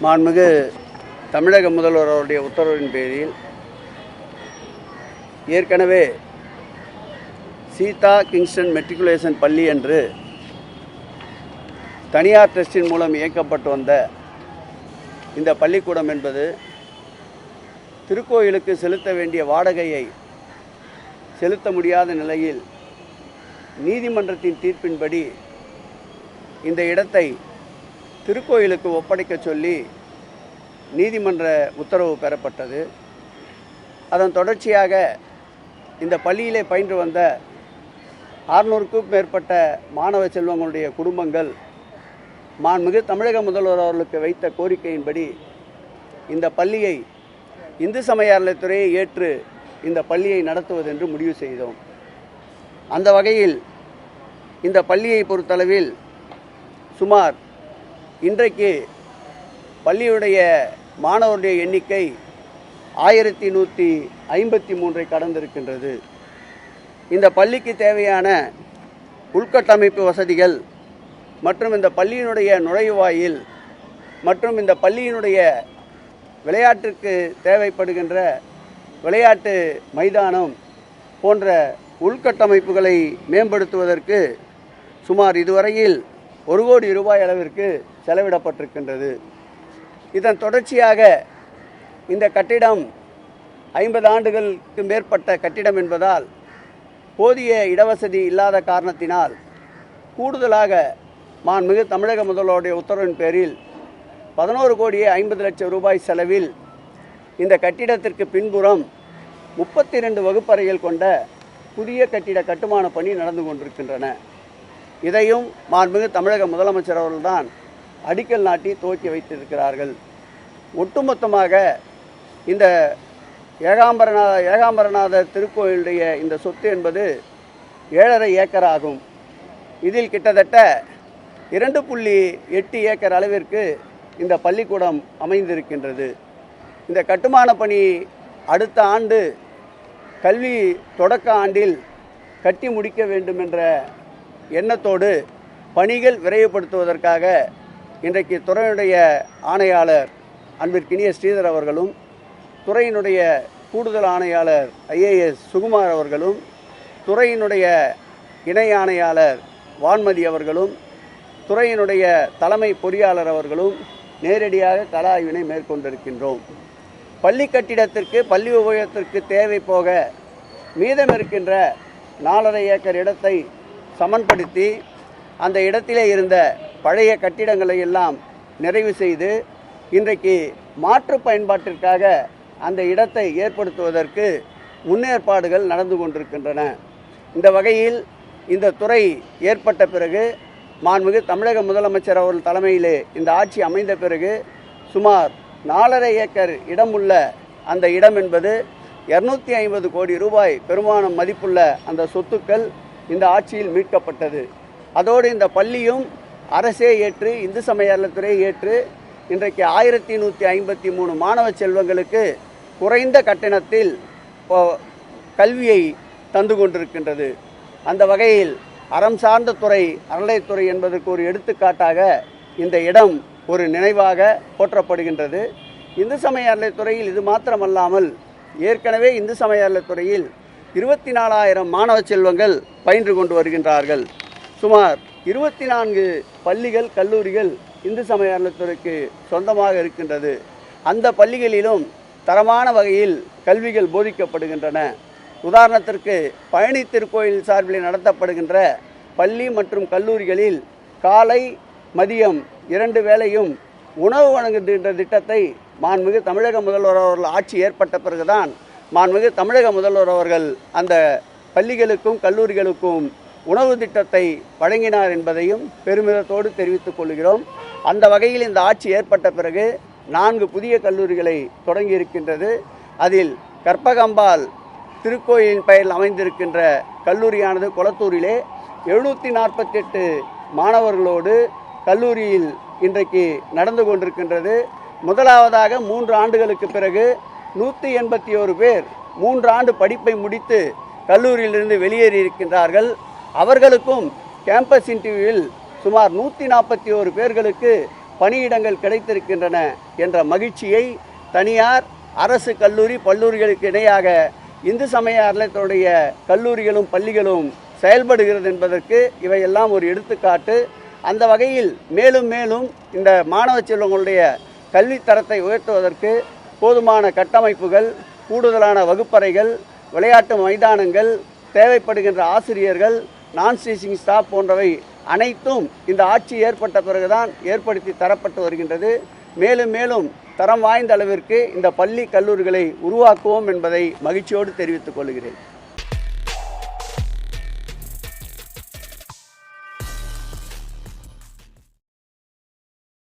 மாண்புமிகு தமிழக முதல்வர் அவருடைய உத்தரவின் பேரில் ஏற்கனவே சீதா கிங்ஸ்டன் மெட்ரிகுலேஷன் பள்ளி என்று தனியார் ட்ரஸ்டின் மூலம் இயக்கப்பட்டு வந்த இந்த பள்ளிக்கூடம் என்பது திருக்கோயிலுக்கு செலுத்த வேண்டிய வாடகையை செலுத்த முடியாத நிலையில் நீதிமன்றத்தின் தீர்ப்பின்படி இந்த இடத்தை திருக்கோயிலுக்கு ஒப்படைக்க சொல்லி நீதிமன்ற உத்தரவு பெறப்பட்டது. அதன் தொடர்ச்சியாக இந்த பள்ளியிலே பயின்று வந்த அறுநூறுக்கும் மேற்பட்ட மாணவ செல்வங்களுடைய குடும்பங்கள் மாண்புமிகு தமிழக முதல்வர் அவர்களுக்கு வைத்த கோரிக்கையின்படி இந்த பள்ளியை இந்து சமய அறநிலைத்துறையை ஏற்று இந்த பள்ளியை நடத்துவதென்று முடிவு செய்தோம். அந்த வகையில் இந்த பள்ளியை பொறுத்தளவில் சுமார் இன்றைக்கு பள்ளியுடைய மாணவருடைய எண்ணிக்கை ஆயிரத்தி நூற்றி ஐம்பத்தி மூன்றை கடந்திருக்கின்றது. இந்த பள்ளிக்கு தேவையான உள்கட்டமைப்பு வசதிகள் மற்றும் இந்த பள்ளியினுடைய நுழைவாயில் மற்றும் இந்த பள்ளியினுடைய விளையாட்டிற்கு தேவைப்படுகின்ற விளையாட்டு மைதானம் போன்ற உள்கட்டமைப்புகளை மேம்படுத்துவதற்கு சுமார் இதுவரையில் ஒரு கோடி ரூபாய் அளவிற்கு செலவிடப்பட்டிருக்கின்றது. இதன் தொடர்ச்சியாக இந்த கட்டிடம் ஐம்பது ஆண்டுகளுக்கு மேற்பட்ட கட்டிடம் என்பதால் போதிய இடவசதி இல்லாத காரணத்தினால் கூடுதலாக மாண்புமிகு தமிழக முதல்வருடைய உத்தரவின் பேரில் பதினோரு கோடியே ஐம்பது லட்சம் ரூபாய் செலவில் இந்த கட்டிடத்திற்கு பின்புறம் முப்பத்தி ரெண்டு வகுப்பறைகள் கொண்ட புதிய கட்டிட கட்டுமான பணி நடந்து கொண்டிருக்கின்றன. இதையும் மாண்புமிகு தமிழக முதலமைச்சர் அவர்கள்தான் அடிக்கல் நாட்டி துவக்கி வைத்திருக்கிறார்கள். ஒட்டுமொத்தமாக இந்த ஏகாம்பரநாத ஏகாம்பரநாதர் திருக்கோயிலுடைய இந்த சொத்து என்பது ஏழரை ஏக்கர் ஆகும் இதில் கிட்டத்தட்ட இரண்டு புள்ளி எட்டு ஏக்கர் அளவிற்கு இந்த பள்ளிக்கூடம் அமைந்திருக்கின்றது. இந்த கட்டுமான பணி அடுத்த ஆண்டு கல்வி தொடக்க ஆண்டில் கட்டி முடிக்க வேண்டும் என்ற எண்ணத்தோடு பணிகள் விரைவுபடுத்துவதற்காக இன்றைக்கு துறையினுடைய ஆணையாளர் அன்பிற்கினிய ஸ்ரீதர் அவர்களும் துறையினுடைய கூடுதல் ஆணையாளர் ஐஏஎஸ் சுகுமார் அவர்களும் துறையினுடைய இணை ஆணையாளர் வான்மதி அவர்களும் துறையினுடைய தலைமை பொறியாளர் அவர்களும் நேரடியாக கல ஆய்வினை மேற்கொண்டிருக்கின்றோம். பள்ளி கட்டிடத்திற்கு பள்ளி உபயோகத்திற்கு தேவை போக மீதம் இருக்கின்ற நாலரை ஏக்கர் இடத்தை சமன்படுத்தி அந்த இடத்திலே இருந்த பழைய கட்டிடங்களை எல்லாம் நிறைவு செய்து இன்றைக்கு மாற்று பயன்பாட்டிற்காக அந்த இடத்தை ஏற்படுத்துவதற்கு முன்னேற்பாடுகள் நடந்து கொண்டிருக்கின்றன. இந்த வகையில் இந்த துறை ஏற்பட்ட பிறகு மாண்புமிகு தமிழக முதலமைச்சர் அவர்கள் தலைமையிலே இந்த ஆட்சி அமைந்த பிறகு சுமார் நாலரை ஏக்கர் இடம் உள்ள அந்த இடம் என்பது இரநூத்தி ஐம்பது கோடி ரூபாய் பெருமானம் மதிப்புள்ள அந்த சொத்துக்கள் இந்த ஆட்சியில் மீட்கப்பட்டது. அதோடு இந்த பள்ளியும் அரசே ஏற்று இந்து சமய அறநிலைத்துறை ஏற்று இன்றைக்கு ஆயிரத்தி நூற்றி ஐம்பத்தி மூணு மாணவ செல்வங்களுக்கு குறைந்த கட்டணத்தில் கல்வியை தந்து கொண்டிருக்கின்றது. அந்த வகையில் அறம் சார்ந்த துறை அறநிலைத்துறை என்பதற்கு ஒரு எடுத்துக்காட்டாக இந்த இடம் ஒரு நினைவாக போற்றப்படுகின்றது. இந்து சமய அறநிலைத்துறையில் இது மாத்திரமல்லாமல் ஏற்கனவே இந்து சமய அறநிலைத்துறையில் இருபத்தி நாலாயிரம் மாணவ செல்வங்கள் பயின்று கொண்டு வருகின்றார்கள். சுமார் இருபத்தி நான்கு பள்ளிகள் கல்லூரிகள் இந்து சமய அறநிலைத்துறைக்கு சொந்தமாக இருக்கின்றது. அந்த பள்ளிகளிலும் தரமான வகையில் கல்விகள் போதிக்கப்படுகின்றன. உதாரணத்திற்கு பழனி திருக்கோயில் சார்பில் நடத்தப்படுகின்ற பள்ளி மற்றும் கல்லூரிகளில் காலை மதியம் இரண்டு வேளையும் உணவு வழங்குகின்ற திட்டத்தை மாண்புமிகு தமிழக முதல்வர் அவர்கள் ஆட்சி ஏற்பட்ட பிறகுதான் மாண்புமிகு தமிழக முதல்வர் அவர்கள் அந்த பள்ளிகளுக்கும் கல்லூரிகளுக்கும் உணவு திட்டத்தை வழங்கினார் என்பதையும் பெருமிதத்தோடு தெரிவித்துக் கொள்கிறோம். அந்த வகையில் இந்த ஆட்சி ஏற்பட்ட பிறகு நான்கு புதிய கல்லூரிகளை தொடங்கி இருக்கின்றது அதில் கற்பகம்பாள் திருக்கோயிலின் பெயரில் அமைந்திருக்கின்ற கல்லூரியானது கொளத்தூரிலே எழுநூற்றி நாற்பத்தெட்டு மாணவர்களோடு கல்லூரியில் இன்றைக்கு நடந்து கொண்டிருக்கின்றது. முதலாவதாக மூன்று ஆண்டுகளுக்கு பிறகு நூற்றி எண்பத்தி ஒரு பேர் மூன்று ஆண்டு படிப்பை முடித்து கல்லூரியிலிருந்து வெளியேறி இருக்கின்றார்கள் அவர்களுக்கும் கேம்பஸ் இன்டர்வியூவில் சுமார் நூற்றி நாற்பத்தி ஒரு பேர்களுக்கு பணியிடங்கள் கிடைத்திருக்கின்றன என்ற மகிழ்ச்சியை தனியார் அரசு கல்லூரி பல்லூரிகளுக்கு இணையாக இந்து சமய அறத்துடைய கல்லூரிகளும் பள்ளிகளும் செயல்படுகிறது என்பதற்கு இவையெல்லாம் ஒரு எடுத்துக்காட்டு. அந்த வகையில் மேலும் மேலும் இந்த மாணவ செல்வங்களுடைய கல்வித்தரத்தை உயர்த்துவதற்கு போதுமான கட்டமைப்புகள் கூடுதலான வகுப்பறைகள் விளையாட்டு மைதானங்கள் தேவைப்படுகின்ற ஆசிரியர்கள் நான் டீச்சிங் ஸ்டாஃப் போன்றவை அனைத்தும் இந்த ஆட்சி ஏற்பட்ட பிறகுதான் ஏற்படுத்தி தரப்பட்டு வருகின்றது. மேலும் மேலும் தரம் வாய்ந்த அளவிற்கு இந்த பள்ளி கல்லூரிகளை உருவாக்குவோம் என்பதை மகிழ்ச்சியோடு தெரிவித்துக் கொள்கிறேன்.